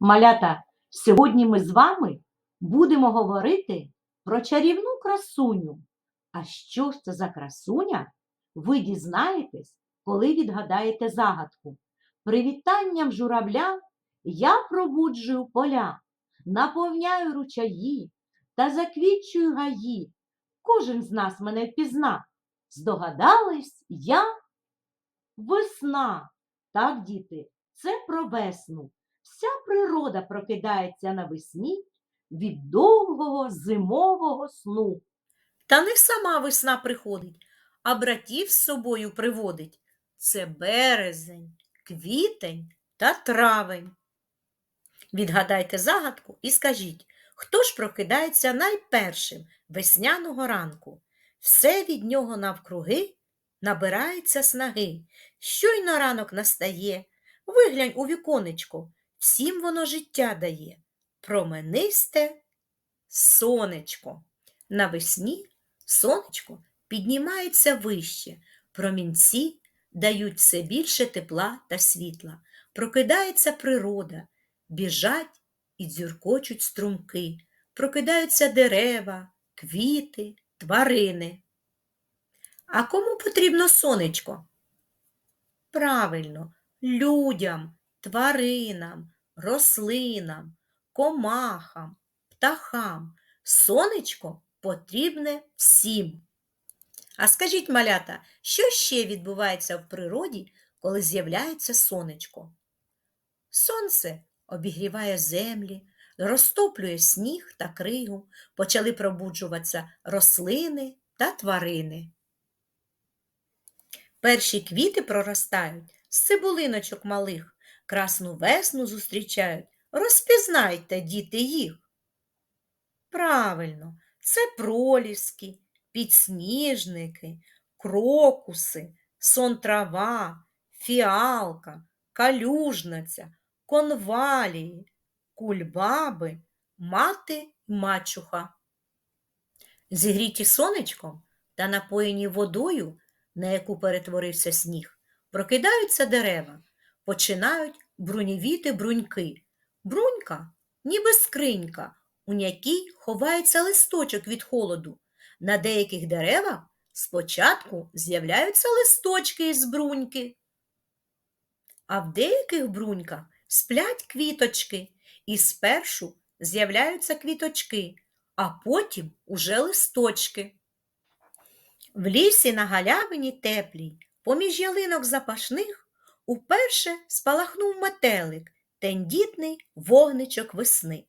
Малята, сьогодні ми з вами будемо говорити про чарівну красуню. А що ж це за красуня? Ви дізнаєтесь, коли відгадаєте загадку. Привітанням журавля я пробуджую поля, наповняю ручаї та заквітчую гаї. Кожен з нас мене впізна. Здогадались я весна. Так, діти, це про весну. Вся природа прокидається навесні від довгого зимового сну. Та не сама весна приходить, а братів з собою приводить. Це березень, квітень та травень. Відгадайте загадку і скажіть, хто ж прокидається найпершим весняного ранку? Все від нього навкруги набирається снаги. Щойно ранок настає, виглянь у віконечко, всім воно життя дає. Променисте сонечко. Навесні сонечко піднімається вище, промінці дають все більше тепла та світла. Прокидається природа, біжать і дзюркочуть струмки, прокидаються дерева, квіти, тварини. А кому потрібно сонечко? Правильно, людям, тваринам, рослинам, комахам, птахам. Сонечко потрібне всім. А скажіть, малята, що ще відбувається в природі, коли з'являється сонечко? Сонце обігріває землі, розтоплює сніг та кригу, почали пробуджуватися рослини та тварини. Перші квіти проростають з цибулиночок малих, красну весну зустрічають. Розпізнайте, діти, їх. Правильно, це проліски, підсніжники, крокуси, сон-трава, фіалка, калюжниця, конвалії, кульбаби, мати й мачуха. Зігріті сонечком та напоєні водою, на яку перетворився сніг, прокидаються дерева, починають брунівіти бруньки. Брунька, ніби скринька, у якій ховається листочок від холоду. На деяких деревах спочатку з'являються листочки із бруньки, а в деяких бруньках сплять квіточки, і спершу з'являються квіточки, а потім уже листочки. В лісі на галявині теплій, поміж ялинок запашних, уперше спалахнув метелик, тендітний вогничок весни.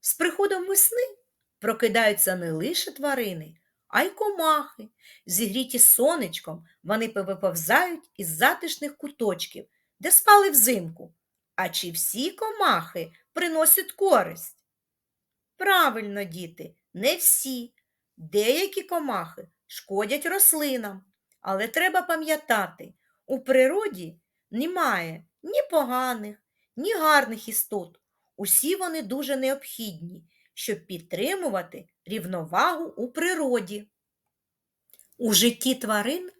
З приходом весни прокидаються не лише тварини, а й комахи. Зігріті сонечком, вони повиповзають із затишних куточків, де спали взимку. А чи всі комахи приносять користь? Правильно, діти, не всі. Деякі комахи шкодять рослинам, але треба пам'ятати, у природі немає ні поганих, ні гарних істот. Усі вони дуже необхідні, щоб підтримувати рівновагу у природі. У житті тварин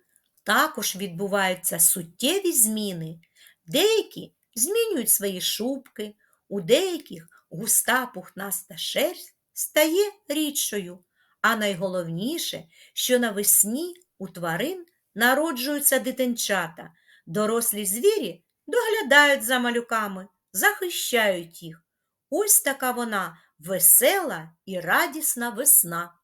також відбуваються суттєві зміни. Деякі змінюють свої шубки, у деяких густа пухнаста шерсть стає рідшою. А найголовніше, що навесні у тварин народжуються дитинчата, дорослі звірі доглядають за малюками, захищають їх. Ось така вона весела і радісна весна.